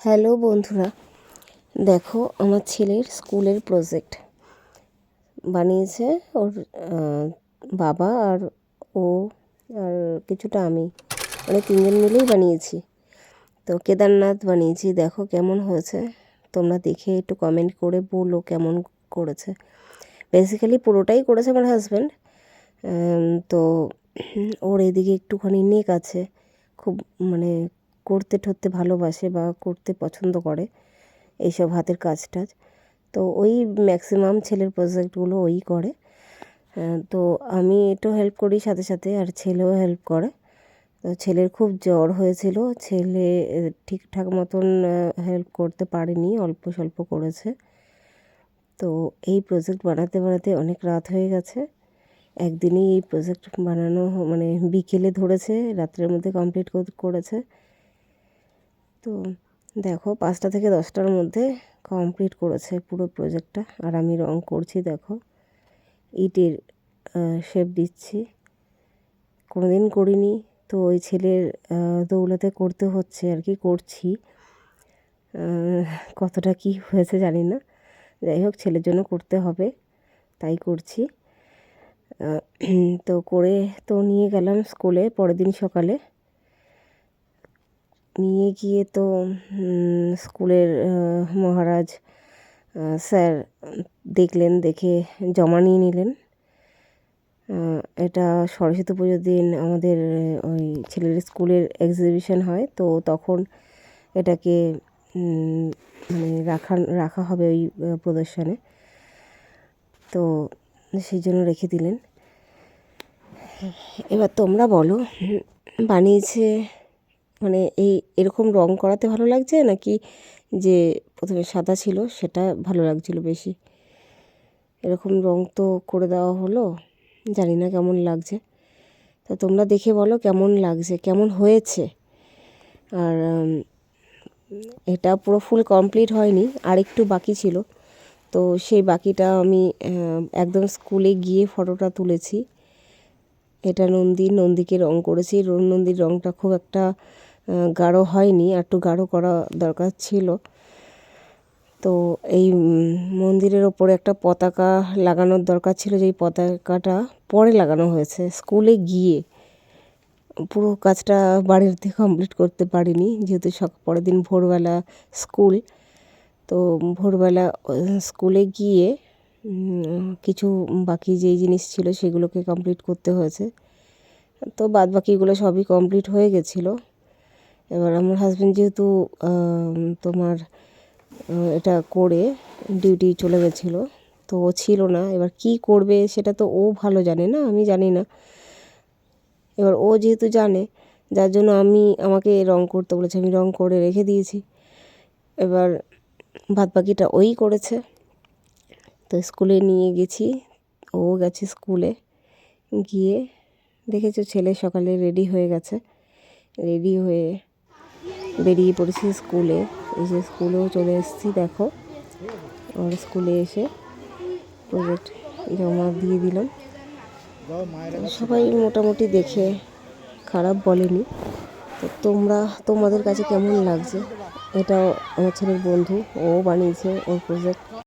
Hello বন্ধুরা, দেখো আমার ছেলের স্কুলের প্রজেক্ট বানিয়েছে ওর বাবা আর ও আর কিছুটা আমি মানে তিনজন মিলেই বানিয়েছি। তো কেদারনাথ বানিয়েছি, দেখো কেমন হয়েছে। তোমরা দেখে একটু কমেন্ট করে বলো কেমন করেছে। বেসিক্যালি পুরোটাই করেছে আমার হাজব্যান্ড তো ওর এদিকে একটুখানি নেক আছে, খুব মানে করতে ঠরতে ভালোবাসে বা করতে পছন্দ করে এইসব হাতের কাজ টাজ। তো ওই ম্যাক্সিমাম ছেলের প্রজেক্টগুলো ওই করে। তো আমি একটু হেল্প করি সাথে সাথে আর ছেলেও হেল্প করে। তো ছেলের খুব জ্বর হয়েছিল, ছেলে ঠিকঠাক মতন হেল্প করতে পারেনি, অল্প স্বল্প করেছে। তো এই প্রজেক্ট বানাতে বানাতে অনেক রাত হয়ে গেছে। একদিনই এই প্রজেক্ট বানানো মানে বিকেলে ধরেছে, রাত্রের মধ্যে কমপ্লিট করেছে। তো দেখো পাঁচটা থেকে দশটার মধ্যে কমপ্লিট করেছে পুরো প্রজেক্টটা আর আমি রং করছি, দেখো। ইটের শেপ দিচ্ছি। দিন করিনি, তো ওই ছেলের দৌলতে করতে হচ্ছে আর কি, করছি। কতটা কি হয়েছে জানি না। যাই হোক, ছেলের জন্য করতে হবে, তাই করছি। তো করে তো নিয়ে গেলাম স্কুলে পরের দিন সকালে। নিয়ে গিয়ে তো স্কুলের মহারাজ স্যার দেখলেন, দেখে জমা নিয়ে নিলেন। এটা সরস্বতী পুজোর দিন আমাদের ওই ছেলের স্কুলের এক্সিবিশন হয়, তো তখন এটাকে মানে রাখা রাখা হবে ওই প্রদর্শনে। তো সেই জন্য রেখে দিলেন। এবার তোমরা বলো, বানিয়েছে মানে এই এরকম রং করাতে ভালো লাগছে নাকি যে প্রথমে সাদা ছিল, সেটা ভালো লাগছিল বেশি? এরকম রং তো করে দেওয়া হলো, জানি না কেমন লাগছে। তো তোমরা দেখে বলো কেমন লাগছে, কেমন হয়েছে? আর এটা পুরো ফুল কমপ্লিট হয়নি আর একটু বাকি ছিল। তো সেই বাকিটা আমি একদম স্কুলে গিয়ে ফটোটা তুলেছি। এটা নন্দী, নন্দীকে রং করেছি। নন্দীর রংটা খুব একটা গাঢ় হয়নি আর একটু গাঢ় করা দরকার ছিল। তো এই মন্দিরের ওপরে একটা পতাকা লাগানোর দরকার ছিল, যেই পতাকাটা পরে লাগানো হয়েছে। স্কুলে গিয়ে পুরো কাজটা বাড়িতে কমপ্লিট করতে পারিনি, যেহেতু সক, পরের দিন ভোরবেলা স্কুল। তো ভোরবেলা স্কুলে গিয়ে কিছু বাকি যেই জিনিস ছিল সেগুলোকে কমপ্লিট করতে হয়েছে। তো বাদ বাকিগুলো সবই কমপ্লিট হয়ে গেছিল। এবার আমার হাজব্যান্ড যেহেতু তোমার এটা করে ডিউটি চলে গেছিল, তো ও ছিল না। এবার কি করবে সেটা তো ও ভালো জানে না, আমি জানি না। এবার ও যেহেতু জানে, যার জন্য আমি আমাকে রং করতে বলেছে, আমি রং করে রেখে দিয়েছি। এবার বাদ বাকিটা ওই করেছে। তো স্কুলে নিয়ে গেছি, ও গেছে স্কুলে। গিয়ে দেখেছ ছেলে সকালে রেডি হয়ে গেছে। রেডি হয়ে বেরিয়ে পড়েছি স্কুলে। এই যে স্কুলেও চলে এসেছি, দেখো। আমার স্কুলে এসে প্রজেক্ট জমা দিয়ে দিলাম। সবাই মোটামুটি দেখে খারাপ বলেনি। তো তোমরা, তোমাদের কাছে কেমন লাগছে? এটাও আমার ছেলের বন্ধু, ও বানিয়েছে ওর প্রজেক্ট